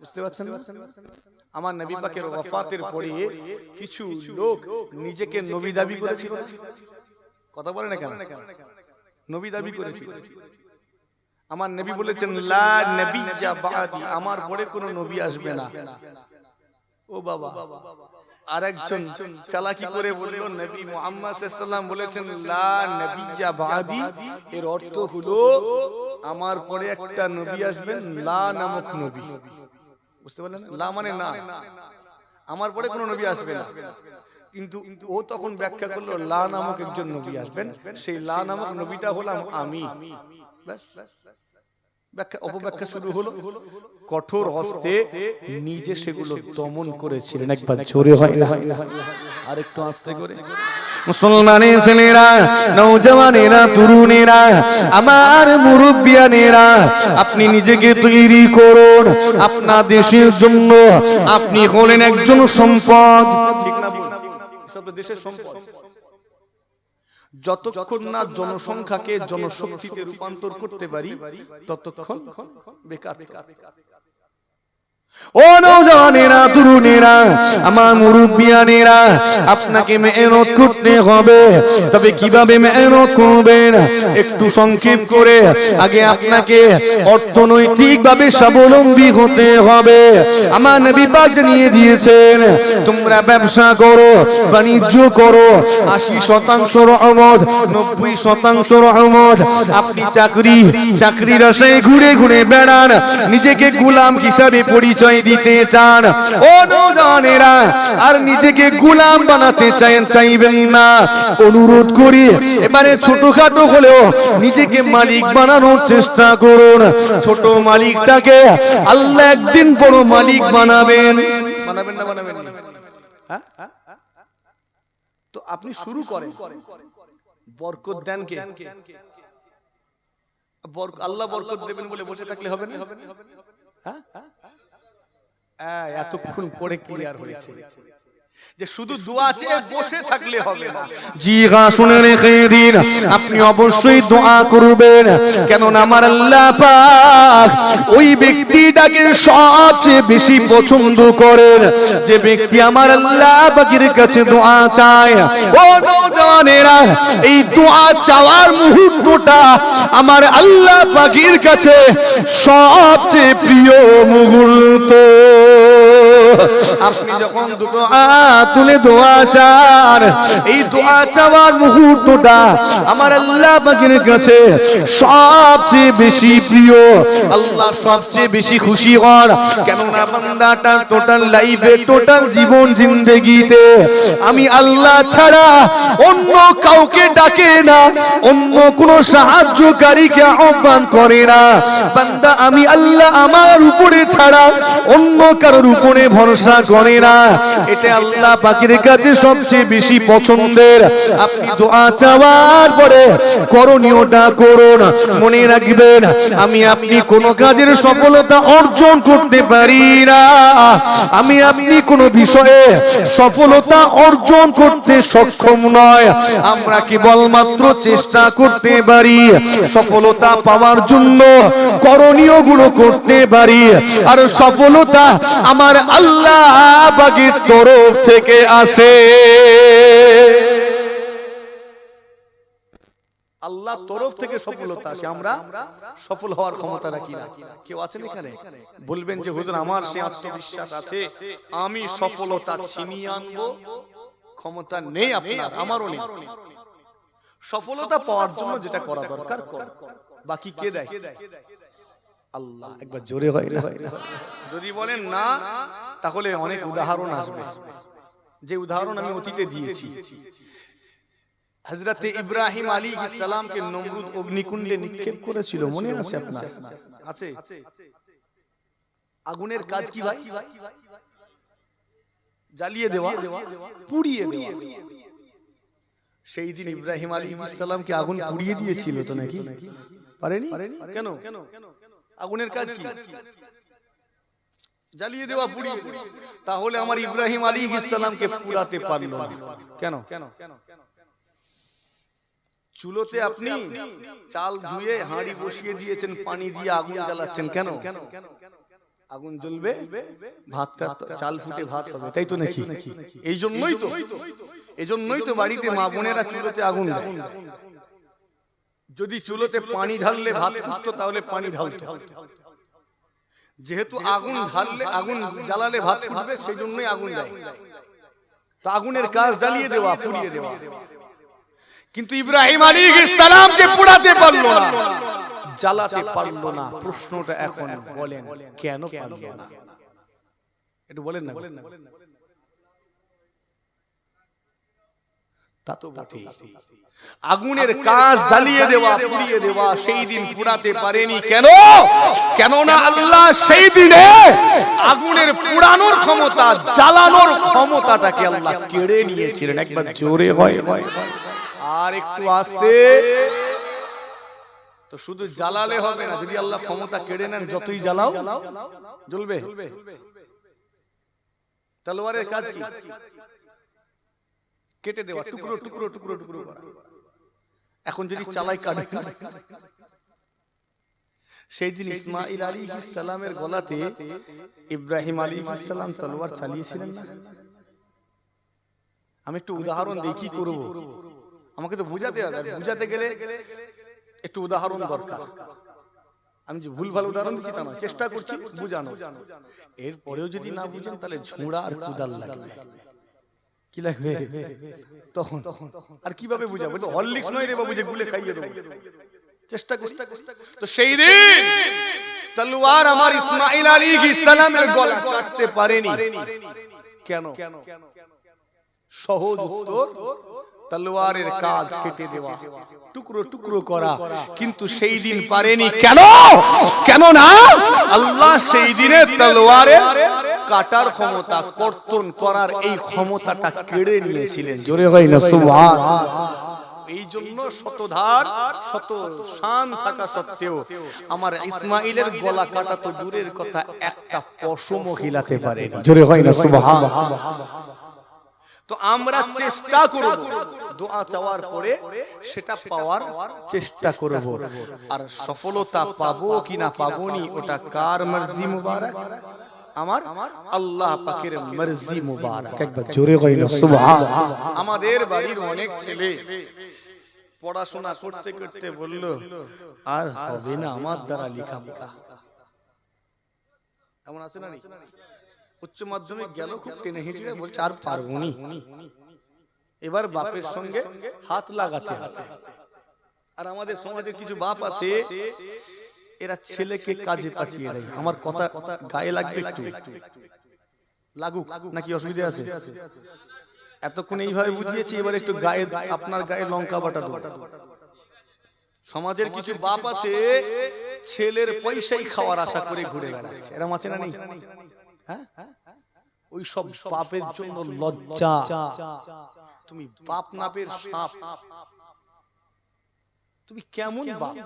বুঝতে পারছেন? আমার নবী পাকের ওয়াফাতের পরে কিছু লোক নিজেকে নবী দাবি করেছিল। কথা বলে না কেন নবী দাবি করেছিল। আমার নবী বলেছেন লা নবিয়্যা বাদি আমার পরে কোনো নবী আসবে না। ও বাবা। আরেকজন চালাকি করে বলল নবী মুহাম্মদ সাল্লাল্লাহু বলেছেন লা নবিয়্যা বাদি এর অর্থ হলো আমার পরে একটা নবী আসবেন লা নামক নবী। বুঝতে পারলেন? লা মানে না। আমার পরে কোনো নবী আসবে না। কিন্তু ও তখন ব্যাখ্যা করল লা নামক একজন নবী আসবেন। সেই লা নামক নবীটা হলাম আমি। ব্যাখ্যা অপব্যাখ্যা শুরু হলো। কঠোর হস্তে নিজে সেগুলো দমন করেছিলেন। একবার জোরে হয় না। আর একটু আস্তে করে। মুসলমানের ছেলেরা, নৌজওয়ানেরা, তরুণেরা, আমার মুরব্বিয়ানেরা, আপনি নিজেকে তৈরি করুন আপনার দেশের জন্য। আপনি হলেন একজন সম্পদ। যতক্ষণ না জনসংখ্যাকে জনশক্তিতে রূপান্তর করতে পারি, ততক্ষণ বেকার বেকার ও নৌজওয়ানেরা তরুণেরা, আমার মুরব্বিয়ানেরা, আপনাকে মেহনত করতে হবে। তবে কীভাবে মেহনত করবেন? একটু সংক্ষেপ করে, আগে আপনাকে স্বাবলম্বী হতে হবে। আমার জানিয়ে দিয়েছেন, তোমরা ব্যবসা করো, বাণিজ্য করো, আশি শতাংশ রহমত নব্বই শতাংশ রহমত আপনি চাকরি, চাকরির আশায় ঘুরে ঘুরে বেড়ান, নিজেকে গোলাম হিসাবে পরিচয় দিতে চান। ও আর নিজেকে গোলাম বানাতে চান চাইবেন না। অনুরোধ করি, এবারে ছোটখাটো হলেও নিজেকে মালিক বানানোর চেষ্টা করুন। ছোট মালিকটাকে আল্লাহ একদিন বড় মালিক বানাবেন। বানাবেন না, বানাবেন হ্যাঁ? তো আপনি শুরু করেন। বরকত দেন কে? আল্লাহ বরকত দেবেন বলে বসে থাকলে হবে না? হ্যাঁ? এতক্ষণ পরে ক্লিয়ার হয়েছে। যে শুধু দোয়া চেয়ে বসে থাকলে হবে না। জি শুনে রেখে দিন আপনি অবশ্যই দোয়া করবেন। কেননা আমার আল্লাহ পাক ওই ব্যক্তিটাকে সবচেয়ে বেশি পছন্দ করেন। যে ব্যক্তি আমার আল্লাহ পাকের কাছে দোয়া চায়। ও নওজওয়ানেরা এই দোয়া চাওয়ার মুহূর্তটা আমার আল্লাহ পাকের কাছে সবচেয়ে প্রিয় মুহূর্ত। আপনি যখন দুটো হাত তুলে দোয়া চান এই দোয়া চাওয়ার মুহূর্তটা আমার আল্লাহ পাকের কাছে সবচেয়ে বেশি প্রিয়। আল্লাহ সবচেয়ে বেশি খুশি হন কেননা বান্দাটা টোটাল লাইফে টোটাল জীবন জিন্দেগিতে। আমি আল্লাহ ছাড়া অন্য কাউকে ডাকে না, অন্য কোনো সাহায্যকারীকে আহ্বান করে না। বান্দা, আমি আল্লাহ আমার উপরে ছাড়া অন্য কারোর উপরে ভরসা করে না। এটা আল্লাহ পাকের কাছে সবচেয়ে বেশি পছন্দের। আপনি দোয়া চাওয়ার পরে করণীয়টা করুন, মনে রাখবেন, আমি আপনি কোন কাজের সফলতা অর্জন করতে পারি না। আমি আপনি কোন বিষয়ে সফলতা অর্জন করতে সক্ষম নয়। আমরা কেবলমাত্র চেষ্টা করতে পারি, সফলতা পাওয়ার জন্য করণীয়গুলো করতে পারি। আর সফলতা আমার আল্লাহ বাগের তরফ থেকে আসে। আল্লাহ তরফ থেকে সফলতা আসে। আমরা সফল হওয়ার ক্ষমতা রাখি না। কেউ আছেন এখানে? বলবেন যে হুজুর আমার সে আত্মবিশ্বাস আছে। আমি সফলতা ছিনিয়ে আনব। ক্ষমতা নেই আপনার আমারও নেই সফলতা পাওয়ার জন্য যেটা করা দরকার কর বাকি কে দেয়? আল্লাহ একবার জোরে হয় না। যদি বলেন না তাহলে অনেক উদাহরণ আসবে। যে উদাহরণ আমি অতীতে দিয়েছি। হজরতে ইব্রাহিম আলী ইসলামকে নমরুদ অগ্নিকুণ্ডে নিক্ষেপ করেছিল মনে আছে আপনার? আছে আগুনের কাজ কি ভাই? জ্বালিয়ে দেওয়া পুড়িয়ে দেওয়া। সেই দিন ইব্রাহিম আলী ইসলামকে আগুন পুড়িয়ে দিয়েছিল তো নাকি? পারেনি? কেন? আগুনের কাজ কি? জ্বালিয়ে দেওয়া পুড়িয়ে তাহলে আমার ইব্রাহিম আলী ইসলামকে পুরাতে পারল না। কেন? কেন? চুলোতে আপনি চাল ধুয়ে হাঁড়ি বসিয়ে দিয়েছেন পানি দিয়ে আগুন জ্বালাচ্ছেন কেন? আগুন জ্বলবে ভাতটা চাল ফুটে ভাত হবে তাই তো নাকি? এই জন্যই তো এই জন্যই তো বাড়িতে মা বোনেরা চুলোতে আগুন দেয়। যদি চুলোতে পানি ঢাললে ভাত ফুটতো তাহলে পানি ঢালতো। যেহেতু আগুন ঢাললে আগুন জ্বালালে ভাত ফুটবে সেই জন্যই আগুন দেয়। তো আগুনের কাজ জ্বালিয়ে দেওয়া পুড়িয়ে দেওয়া। কিন্তু ইব্রাহিম আলী সালামকে পোড়াতে পারল না। জ্বালাতে পারল না। প্রশ্নটা এখন বলেন কেন পারল না? একটু বলেন না বলেন না তা তো বটেই। আগুনের কাজ জ্বালিয়ে দেওয়া পুড়িয়ে দেওয়া সেই দিন পুড়াতে পারেনি। কেন? কেননা আল্লাহ সেই দিনে আগুনের পুড়ানোর ক্ষমতা জ্বালানোর ক্ষমতাটাকে আল্লাহ কেড়ে নিয়েছিলেন। একবার জোরে হয়। আর একটু আসতে। তো শুধু জ্বালালে হবে না যদি আল্লাহ ক্ষমতা কেড়ে নেন যতই জ্বালাও জ্বলবে। তলোয়ারের কাজ কি? কেটে দেওয়া টুকরো টুকরো টুকরো টুকরো করা। এখন যদি চালাই কাটে। সেই দিন ইসমাইল আলী সালামের গলাতে ইব্রাহিম আলী সালাম তলোয়ার চালিয়েছিলেন না? আমি একটু উদাহরণ দিই কি করব। আমাকে তো বুঝাতে হবে। বুঝাতে গেলে একটু উদাহরণ দরকার। আমি যে ভুল ভালো উদাহরণ দিচ্ছি তা চেষ্টা করছি বুঝানো এরপরেও যদি না বুঝেন তাহলে ঝুড়া আর কুদাল লাগবে। কি লাগবে? তখন। আর কীভাবে বুঝাবো? তো হরলিক্স নয় রে বাবু, যে গুলে খাইয়ে দেবো। চেষ্টা করি। তো সেই দিন তলোয়ার আমার ইসমাইল আলী সালামের গলা কাটতে পারেনি। কেন? সহজ উত্তর, তলোয়ারের কাজ কেটে দেওয়া। টুকরো টুকরো করা। কিন্তু সেই দিন পারেনি। কেন? কেন না? আল্লাহ সেই দিনে তলোয়ারে কাটার ক্ষমতা, কর্তন করার এই ক্ষমতাটা কেড়ে নিয়েছিলেন। জোরে হয় না, সুবহান। এই জন্য শতধার, শত শান থাকা সত্ত্বেও আমার ইসমাইলের গলা কাটা তো দূরের কথা, একটা পশম হিলাতে পারেনি জোরে হয় না, সুবহান। তো আমরা চেষ্টা করব, দোয়া চাওয়ার পরে সেটা পাওয়ার চেষ্টা করব। আর সফলতা পাবো কি না পাবোনি ওটা কার মর্জি মুবারক? আমার আল্লাহ পাকের মর্জি মুবারক। একবার জোরে কইলো সুবহান। আমাদের বাড়ির অনেক ছেলে পড়াশোনা করতে করতে বলল আর হবে না আমার দ্বারা লেখাপড়া। এমন আছে না? উচ্চ মাধ্যমিক গেল খুব টেনে হিঁচড়ে বলছে আর পারব নি। এবার বাপের সঙ্গে হাত লাগাতে হবে। আর আমাদের সমাজে কিছু বাপ আছে এরা ছেলেকে কাজে পাঠিয়ে দেয়। আমার কথা গায়ে লাগবে একটু। লাগুক নাকি অসুবিধা আছে? এতক্ষণ এইভাবে বুঝিয়েছি এবার একটু গায়ে আপনার গায়ে লঙ্কা বাটা সমাজের কিছু বাপ আছে ছেলের পয়সাই খাওয়ার আশা করে ঘুরে বেড়াচ্ছে। এরম আছে না নেই হ্যাঁ? ওই সব বাপের জন্য লজ্জা। তুমি বাপ নাপের সাপ। তুমি কেমন বাপ?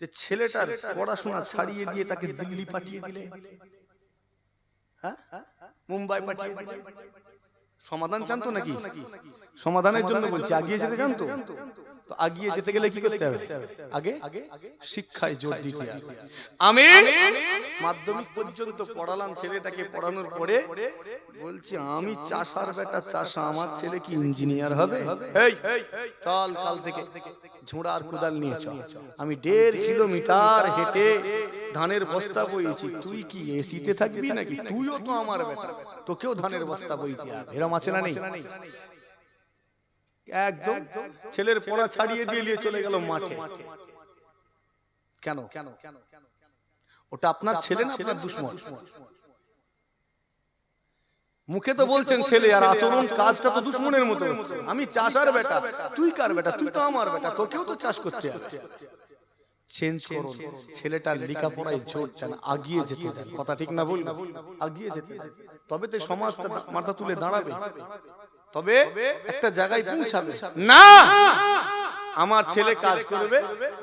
যে ছেলেটার পড়াশোনা ছাড়িয়ে দিয়ে তাকে দিল্লি পাঠিয়ে দিলে। হ্যাঁ? মুম্বাই পাঠিয়ে দিলে। সমাধান জানতো নাকি? সমাধানের জন্য বলছি আগিয়ে যেতে জানতো তো আগিয়ে যেতে গেলে কি করতে হবে? আগে শিক্ষায় জোর দিতে হবে। আমি মাধ্যমিক পর্যন্ত পড়ালাম ছেলেটাকে পড়ানোর পরে বলছি আমি চাষার বেটা চাষা আমার ছেলে কি ইঞ্জিনিয়ার হবে? এই চল কাল থেকে। ঝোড়া আর কোদাল নিয়ে চল। আমি দেড় কিলোমিটার হেঁটে ধানের বস্তা বইছি তুই কি এসিতে থাকবি নাকি? তুইও তো আমার বেটা। তোকেও ধানের বস্তা বইতে হবে। এরম আছে না নেই? একদম ছেলের পড়া ছাড়িয়ে দিয়ে নিয়ে চলে গেল মাঠে। কেন? কেন? ওটা আপনার ছেলে না আপনার দুশ্মন? মুখে তো বলছেন ছেলে আর আচরণ কাজটা তো দুশ্মনের মতো আমি চাষার বেটা তুই কার বেটা? তুই তো আমার বেটা। তোকেও তো চাষ করতে হবে। চেঞ্জ করুন। ছেলেটার লেখাপড়ায় জোর দেন আগিয়ে যেতে দেন কথা ঠিক না বল আগিয়ে যেতে তবে তো সমাজটা মাথা তুলে দাঁড়াবে। তবে একটা জায়গায় পৌঁছাবে। না! আমার ছেলে কাজ করবে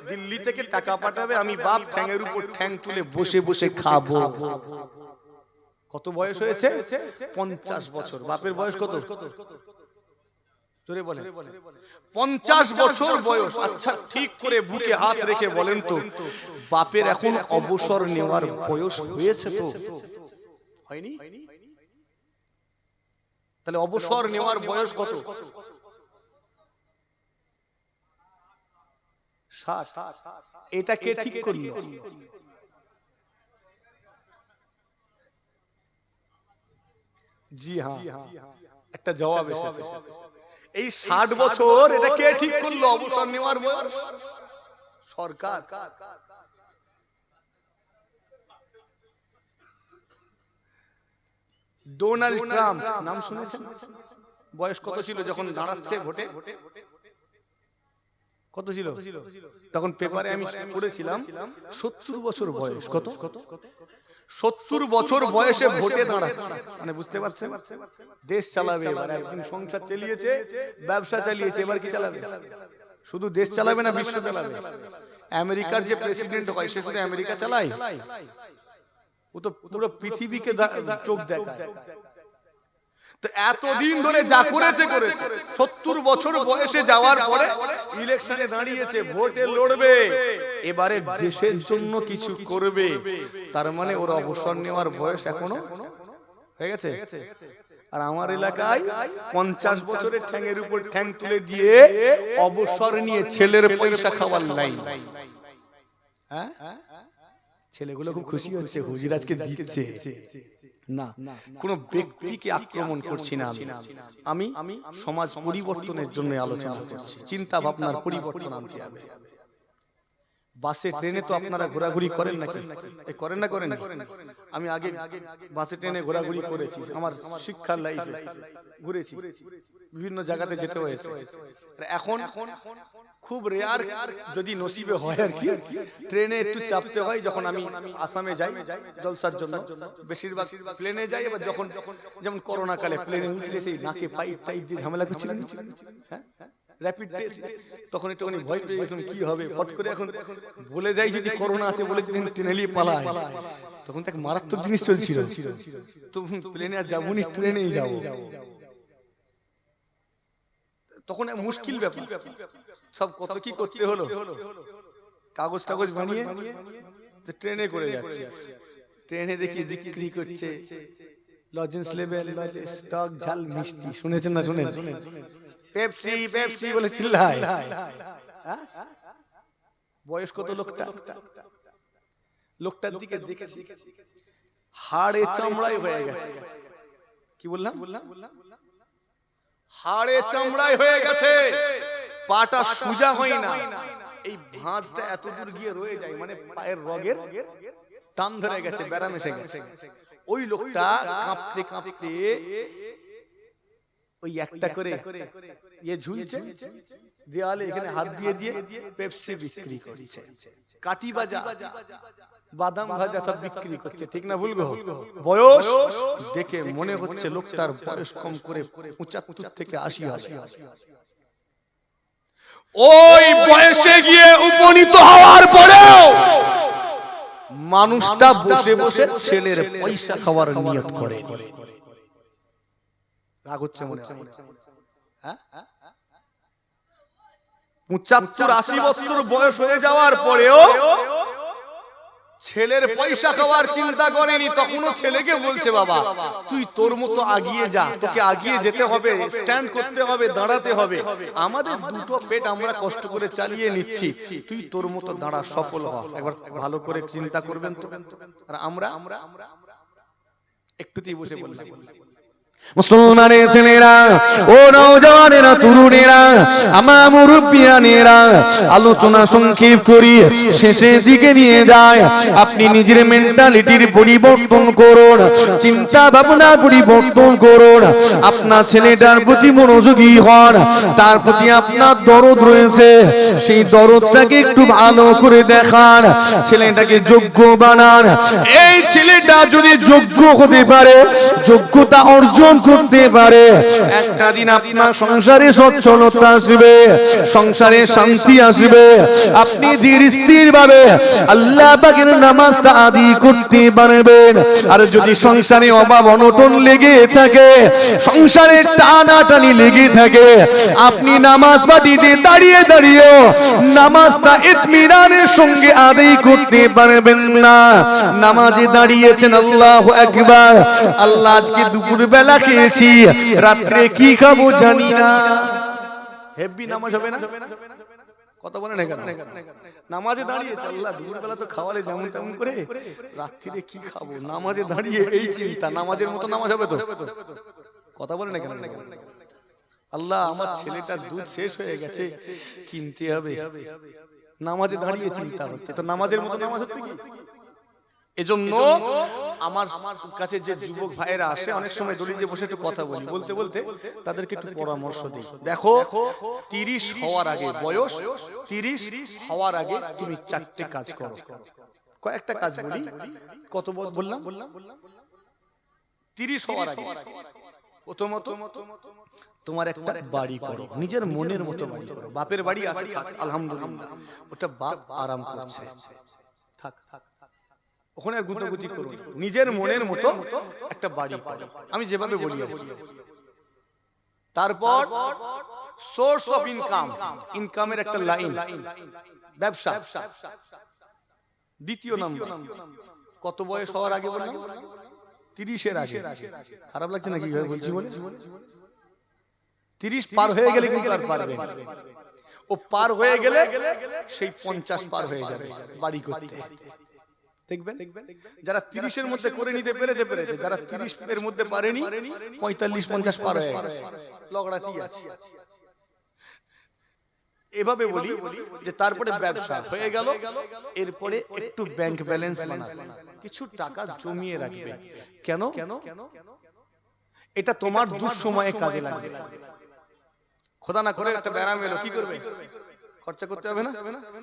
দিল্লি থেকে টাকা পাঠাবে আমি বাপ ঠ্যাঙের উপর ঠ্যাং তুলে বসে বসে খাব। কত বয়স হয়েছে? পঞ্চাশ বছর। বাপের বয়স কত? জোরে বলে পঞ্চাশ বছর বয়স। আচ্ছা ঠিক করে বুকে হাত রেখে বলেন তো বাপের এখন অবসর নেওয়ার বয়স হয়েছে তো। হয়নি? তাহলে অবসর নেওয়ার বয়স কত? এটা কে ঠিক করল? জি হ্যাঁ। একটা জবাব এসেছে। এই ষাট বছর এটা কে ঠিক করল? অবসর নেওয়ার বয়স? সরকার। ডোনাল্ড ট্রাম্প নাম শুনেছেন? বয়স কত ছিল যখন দাঁড়াচ্ছে ভোটে? কত ছিল? তখন পেপারে আমি পড়েছিলাম সত্তর বছর বয়স কত? সত্তর বছর বয়সে ভোটে দাঁড়াচ্ছে। মানে বুঝতে পারছেন? দেশ চালাবে এবার একদিন সংসার চালিয়েছে ব্যবসা চালিয়েছে এবার কি চালাবে? শুধু দেশ চালাবে না বিশ্ব চালাবে? আমেরিকার যে প্রেসিডেন্ট হয় সে শুধু আমেরিকা চালায়। ও তো পুরো পৃথিবীকে চোখ দেখায়। তো এতদিন ধরে যা করেছে করেছে। সত্তর বছর বয়সে যাওয়ার পরে ইলেকশনে দাঁড়িয়েছে ভোটে লড়বে। এবারে দেশের জন্য কিছু করবে। তার মানে ওর অবসর নেওয়ার বয়স এখনও হয়ে গেছে। আর আমার এলাকায় পঞ্চাশ বছরের ঠ্যাংয়ের উপর ঠ্যাং তুলে দিয়ে অবসর নিয়ে ছেলের পয়সা খাওয়ার লাইন। হ্যাঁ? ছেলেগুলো খুব খুশি হচ্ছে হুজুর আজকে দিচ্ছে। না কোন ব্যক্তিকে আক্রমণ করছি না আমি। আমি। সমাজ পরিবর্তনের জন্য আলোচনা করছি। চিন্তা ভাবনার পরিবর্তন আনতে হবে। বাসে ট্রেনে তো আপনারা ঘোরাঘুরি করেন নাকি? করেন না করেন না? আমি আগে বাসে ট্রেনে ঘোরাঘুরি করেছি। আমার শিক্ষার লাইফে ঘুরেছি বিভিন্ন জায়গাতে যেতে হয়েছে। এখন খুব রেয়ার যদি নসিবে হয় আর কি ট্রেনে একটু চাপতে হয় যখন আমি আসামে যাই জলসার জন্য। বেশিরভাগ প্লেনে যাই এবার যখন যেমন করোনা কালে প্লেনে উঠলে সেই নাকে পাইপ টাইপ যে ঝামেলা করছিলেন হ্যাঁ র্যাপিড টেস্ট তখন একটুখানি ভয় পেয়ে গেছিলাম কি হবে? ফট করে এখন বলে দেয় যদি করোনা আছে বলে যদি ট্রেনে নিয়ে পালায় তখন তাকে মারাত্মক জিনিস চলছিল। তো প্লেনে আর যাব নি ট্রেনেই যাব তখন মুশকিল ব্যাপার। সব কত কি করতে হলো? কাগজ টাগজ বানিয়ে ট্রেনে করে যাচ্ছে। ট্রেনে দেখি বিক্রি করছে। লজেন্স লেভেল স্টক ঝাল মিষ্টি। শুনেছেন না শুনেন? পেপসি পেপসি বলে চিল্লায়। হ্যাঁ? বয়স কত লোকটা? লোকটার দিকে দেখেছি। হাড়ে চামড়াই হয়ে গেছে। কি বললাম? বললাম বললাম? হাড়ে চামড়াই হয়ে গেছে। পাটা সুজা হয় না। এই ভাঁজটা এত দূর গিয়ে রয়ে যায় মানে পায়ের রগের টান ধরে গেছে ব্যারাম এসে গেছে। ওই লোকটা কাঁপতে কাঁপতে ওই একটা করে ইয়ে ঝুলছে দেওয়ালে এখানে হাত দিয়ে দিয়ে পেপসি বিক্রি করছে। কাটি বাজা। বাদাম ভাজা সব বিক্রি করছে ঠিক না ভুলগো বয়স? দেখে মনে হচ্ছে লোকটার বয়স কম করে পঁচাত্তর থেকে আশি হবে ওই বয়সে গিয়ে উপনীত হওয়ার পরেও মানুষটা বসে বসে ছেলের পয়সা খাওয়ার নিয়ত করে। রাগ হচ্ছে মনে হয়? হ্যাঁ? পঁচাত্তর আশি বছর বয়স হয়ে যাওয়ার পরেও ছেলের পয়সা খাওয়ার চিন্তা করেনি তখনও ছেলেকে বলছে বাবা তুই তোর মতো আগিয়ে যা তোকে আগিয়ে যেতে হবে স্ট্যান্ড করতে হবে দাঁড়াতে হবে আমাদের দুটো পেট আমরা কষ্ট করে চালিয়ে নিচ্ছি তুই তোর মতো দাঁড়া সফল হ একবার ভালো করে চিন্তা করবেন তো আর আমরা আমরা একটুতেই বসে বললাম মুসলমানের ছেলেরা, ও নওজওয়ানেরা তরুণেরা, আমার মুরব্বিয়ানেরা, আলোচনা সংক্ষেপ করি, শেষের দিকে নিয়ে যায়। আপনি নিজের মেন্টালিটির পরিবর্তন করুন চিন্তা ভাবনা পরিবর্তন করুন। আপনার ছেলেটার প্রতি মনোযোগী হন, তার প্রতি আপনার দরদ রয়েছে। সেই দরদটাকে একটু ভালো করে দেখান, ছেলেটাকে যোগ্য বানান। এই ছেলেটা যদি যোগ্য হতে পারে, যোগ্যতা অর্জন করতে পারে। একটা দিন আপনার সংসারে সচ্ছলতা আসবে সংসারে শান্তি আসবে। আপনি ধীর স্থির ভাবে আল্লাহ পাকের নামাজটা আদি করতে পারবেন। আর যদি সংসারে অভাব অনটন লেগে থাকে সংসারে টানাটানি লেগে থাকে আপনি নামাজ পাঠিতে দাঁড়িয়ে দাঁড়িয়েও নামাজটা ইতমিনানের সঙ্গে আদায় করতে পারবেন না। নামাজে দাঁড়িয়েছেন আল্লাহ একবার আল্লাহ আজকে দুপুর বেলা খেয়েছি, রাত্রে কি খাব জানি না। হেভি নামাজ হবে না? কথা বলেন নামাজে দাঁড়িয়েছে আল্লাহ, দুপুরবেলা তো খাওয়ালে যেমন তেমন করে রাত্রিরে কি খাব? নামাজে দাঁড়িয়ে এই চিন্তা, নামাজের মতো নামাজ হবে তো? কথা বলেন এখানে? আল্লাহ, আমার ছেলেটার দুধ শেষ হয়ে গেছে, কিনতে হবে। নামাজে দাঁড়িয়ে চিন্তা হচ্ছে। তো নামাজের মতো নামাজ হচ্ছে কি? এজন্য আমার কাছে যে যুবক ভাইয়েরা আসে অনেক সময় দলিজে বসে একটু কথা বলি। বলতে বলতে তাদেরকে একটু পরামর্শ দিই। দেখো তিরিশ হওয়ার আগে বয়স তিরিশ হওয়ার আগে তুমি চারটে কাজ করো। কয়েকটা কাজ বলি। কত বললাম? তিরিশ হওয়ার আগে। প্রথমত তোমার একটা বাড়ি করো। নিজের মনের মতো বাড়ি করো। বাপের বাড়ি আছে আলহামদুলিল্লাহ। ওটা বাপ আরাম করছে। থাক থাক। ওখানে গুতাগুতি করো নিজের মনের মতো একটা বাড়ি করো। আমি যেভাবে বলি তারপর সোর্স অফ ইনকাম ইনকামের একটা লাইন ব্যবসা। দ্বিতীয় নম্বর কত বয়স হওয়ার আগে বললাম? তিরিশের আগে। খারাপ লাগছে নাকি? বলছি বলে তিরিশ পার হয়ে গেলে কিন্তু আর পারবে। ও পার হয়ে গেলে সেই পঞ্চাশ পার হয়ে যাবে বাড়ি করতে। দেখবেন? যারা তিরিশের মধ্যে করে নিতে পেরেছে পেরেছে। যারা তিরিশ এর মধ্যে পারেনি পঁয়তাল্লিশ পঞ্চাশ পার হয়ে লগড়াতি আছে এভাবে বলি যে তারপরে ব্যবসা হয়ে গেল এরপরে একটু ব্যাংক ব্যালেন্স কিছু টাকা জমিয়ে রাখবে। কেন? এটা তোমার দুঃসময়ে কাজে লাগবে। খোদা না করে একটা ব্যারাম এলো কি করবে? খরচা করতে হবে না?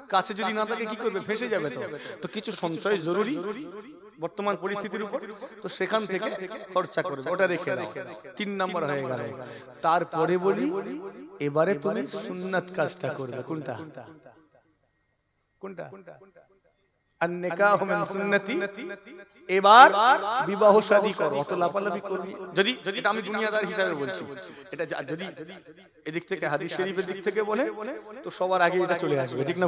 কাছে যদি না থাকে কি করবে? ফেসে যাবে তো। তো। কিছু সঞ্চয় জরুরি? বর্তমান পরিস্থিতির উপর? তো সেখান থেকে খরচা করবে। ওটা রেখে দাও। তিন নাম্বার হয়ে গেল। তারপরে বলি এবারে তুমি সুন্নাত কাজটা করবে। কোনটা? কোনটা? সুন্নতি এবার বিবাহ শাদী করো অত লাপালাপি করবি। যদি যদি আমি দুনিয়াদার হিসাবে বলছি এটা যদি এদিক থেকে হাদিস শরীফের দিক থেকে বলে তো সবার আগে এটা চলে আসবে ঠিক না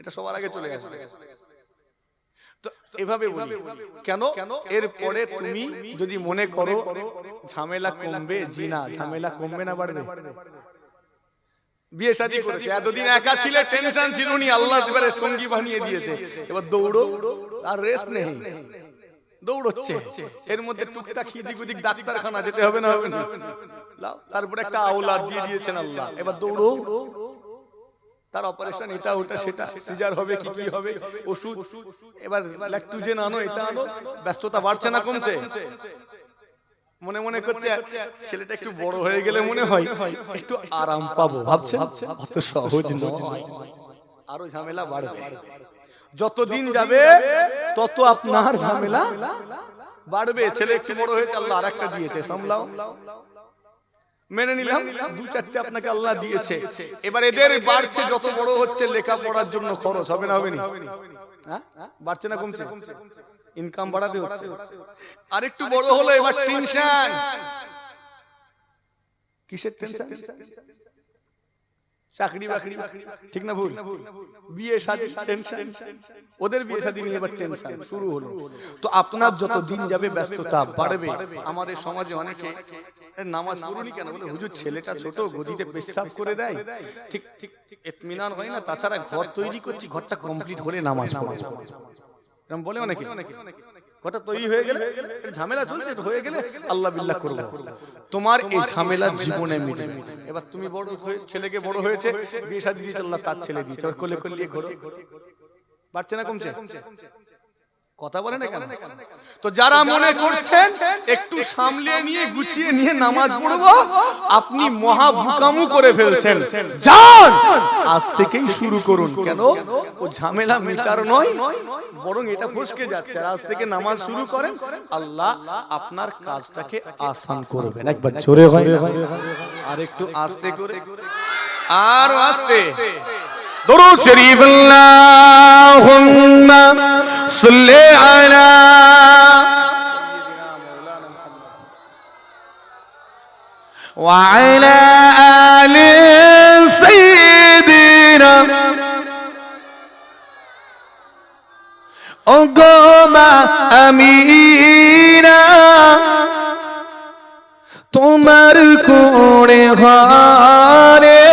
এটা সবার আগে চলে আসবে। তো এভাবে বলি কেন? এরপরে তুমি যদি মনে করো ঝামেলা কমবে জি না ঝামেলা কমবে না বাড়বে। বিয়ে শাদী করেছে। এতদিন একা ছিলে টেনশন ছিল নি আল্লাহ এবারে সঙ্গী বানিয়ে দিয়েছে। এবার দৌড়ো আর রেস্ট নেই। দৌড়চ্ছে। এর মধ্যে টুকটাক এদিক ওদিক ডাক্তারখানা যেতে হবে না হবে না? তারপরে একটা আওলাদ দিয়ে দিয়েছেন আল্লাহ। এবার দৌড়ো। তার অপারেশন এটা ওটা সেটা সিজার হবে কি কি হবে? ওষুধ। এবার ল্যাকটুজেন আনো এটা আনো ব্যস্ততা বাড়ছে না কমছে। মনে মনে করছে ছেলেটা একটু বড় হয়ে গেলে মনে হয় একটু আরাম পাবো ভাবছেন? অত সহজ নয়। আরও ঝামেলা বাড়বে। যত দিন যাবে তত আপনার ঝামেলা বাড়বে। ছেলে একটু বড় হয়েছে আল্লাহ আর একটা দিয়েছে সামলাও। মেনে নিলাম দু চারটে আপনাকে আল্লাহ দিয়েছে। এবার এদের বাড়ছে যত বড় হচ্ছে লেখা পড়ার জন্য খরচ হবে না হবে না? হ্যাঁ? বাড়ছে না কমছে। ইনকাম বাড়াতে হচ্ছে আর একটু বড় হলো এবার টেনশন কিসের টেনশন চাকরি বাকরি ঠিক না ভুল বিয়ে শাদী টেনশন ওদের বিয়ে শাদী নিয়ে এবার টেনশন শুরু হলো তো আপনার যত দিন যাবে ব্যস্ততা বাড়বে আমাদের সমাজে অনেকে নামাজ পড়ুনি কেন বলে হুজুর ছেলেটা ছোট গদিতে পেশাব করে দেয় ঠিক ঠিক এতমিনান হয় না তাছাড়া ঘর তৈরি করছি ঘরটা কমপ্লিট হলে নামাজ পড়ব এরকম বলে অনেকে। কথা তৈরি হয়ে গেলে ঝামেলা চলছে হয়ে গেলে আল্লাহ বিল্লাহ করব। তোমার এই ঝামেলা জীবনে মিটে এবার তুমি বড় হয়ে ছেলেকে বড় হয়েছে বিয়ে শাদী দিয়েছে আল্লাহ তার ছেলে দিয়েছে ওর কোলে কোলে ঘোরো বাড়ছে না কমছে? কথা বলে না তো যারা মনে করছেন একটু সামলে নিয়ে গুছিয়ে নিয়ে নামাজ পড়ব আপনি মহা ভুকামু করে ফেলছেন। যান! আজ থেকেই শুরু করুন। কেন? ও ঝামেলা মেটার নয় বরং এটা ফসকে যাচ্ছে। আজ থেকে নামাজ শুরু করেন। আল্লাহ আপনার কাজটাকে আসান করবেন। একবার জোরে হয় আর একটু আস্তে করে। আর আস্তে। দরুদ শরীফ আল্লাহুম্মা। صل على وعلى آل سيدنا أقوم أمينا তোমার কোণে হারে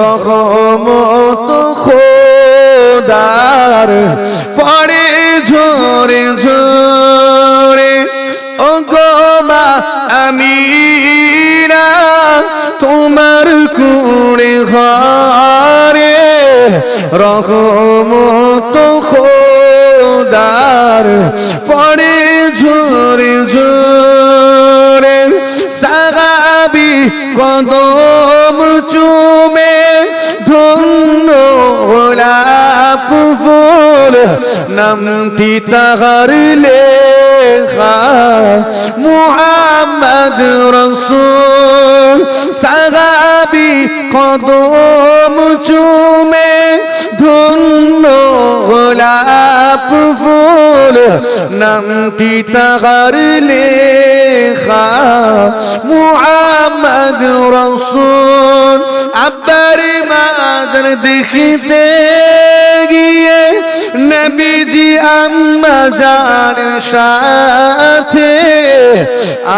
রহমত খোদার পড়ে ঝরে ঝরে ও গোমা আমি তোমার কোণে হারে রহমত খোদার পরে ঝরে ঝরে সাগাবি কদম নামটি তাহার লেখা। মুহাম্মদ রসুল সাগাবি কদম চুমে ধন্য গোলাপ ফুল। নামটি তাহার লেখা। মুহাম্মদ রসুল, আব্বার মাজার দেখিতে গিয়ে নবীজি আম্মা যার সাথে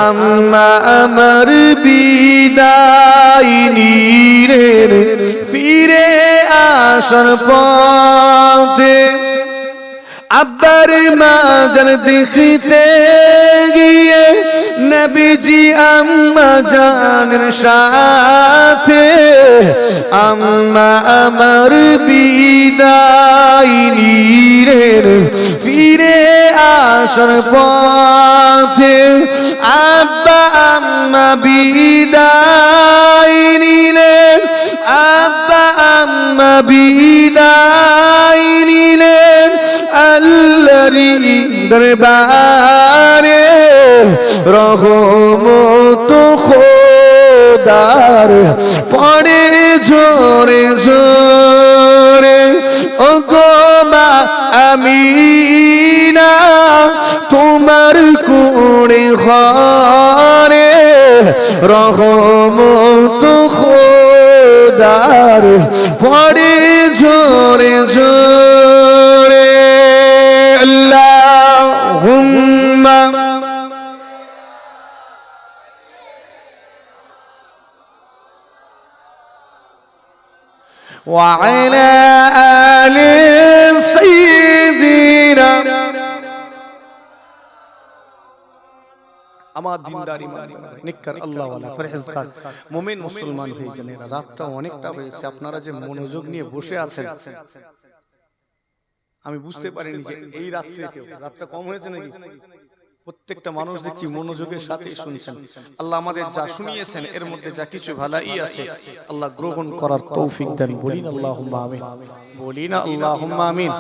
আম্মা আমার বিদায় নীরের ফিরে আসার পথে আব্বার মাজার দেখিতে গিয়ে নবীজি আম্মা জানের সাথে, আম্মা আমার বিদায় নীরের ফিরে আসার পথে আব্বা আম্মা বিদায় নিলেন। আব্বা আম্মা বিদায় নিলেন। আল্লাহরি দরবারে রহমত খোদার পড়ে ঝরে ঝরে ও গোমা আমি না তোমার কোণে ঘরে রহমত وعلى آل سيدنا আমার দিনদারি নিকার আল্লাহ পরহেজগার মুমিন মুসলমান হয়ে জানেরা রাতটা অনেকটা হয়েছে আপনারা যে মনোযোগ নিয়ে বসে আছেন আমি বুঝতে পারিনি যে এই রাত্রে কেউ রাতটা কম হয়েছে নাকি প্রত্যেকটা মানুষ দেখছি মনোযোগের সাথে শুনছেন। আল্লাহ আমাদের যা শুনিয়েছেন এর মধ্যে যা কিছু ভালাই আছে। আল্লাহ গ্রহণ করার তৌফিক দেন। বলি না আল্লাহ আমিন। বলি না আল্লাহ আমিন।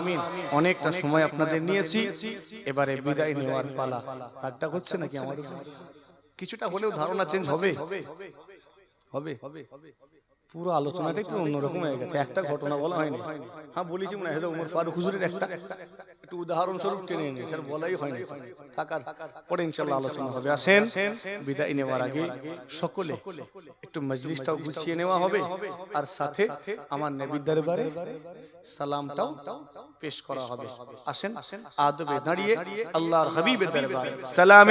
অনেকটা সময় আপনাদের নিয়েছি। এবারে বিদায় নেওয়ার পালা। রাগটা হচ্ছে নাকি আমাদের কিছুটা হলেও ধারণা চেঞ্জ হবে। হবে। পুরো আলোচনাটা একটু অন্যরকম হয়ে গেছে। একটা ঘটনা বলা হয়নি। হ্যাঁ বলেছি মনে হয় উমর ফারুক হুজুরের একটা একটু উদাহরণস্বরূপ টেনে নিয়ে স্যার বলাই হয়নি। থাকার পরে ইনশাল্লাহ আলোচনা হবে। আসেন বিদায় নেওয়ার আগে সকলে একটু মজলিসটাও গুছিয়ে নেওয়া হবে আর সাথে আমার নবীর দরবারে সালামটাও পেশ করা হবে। আসেন আদবে দাঁড়িয়ে আল্লাহর হাবিবের দরবারে। সালামে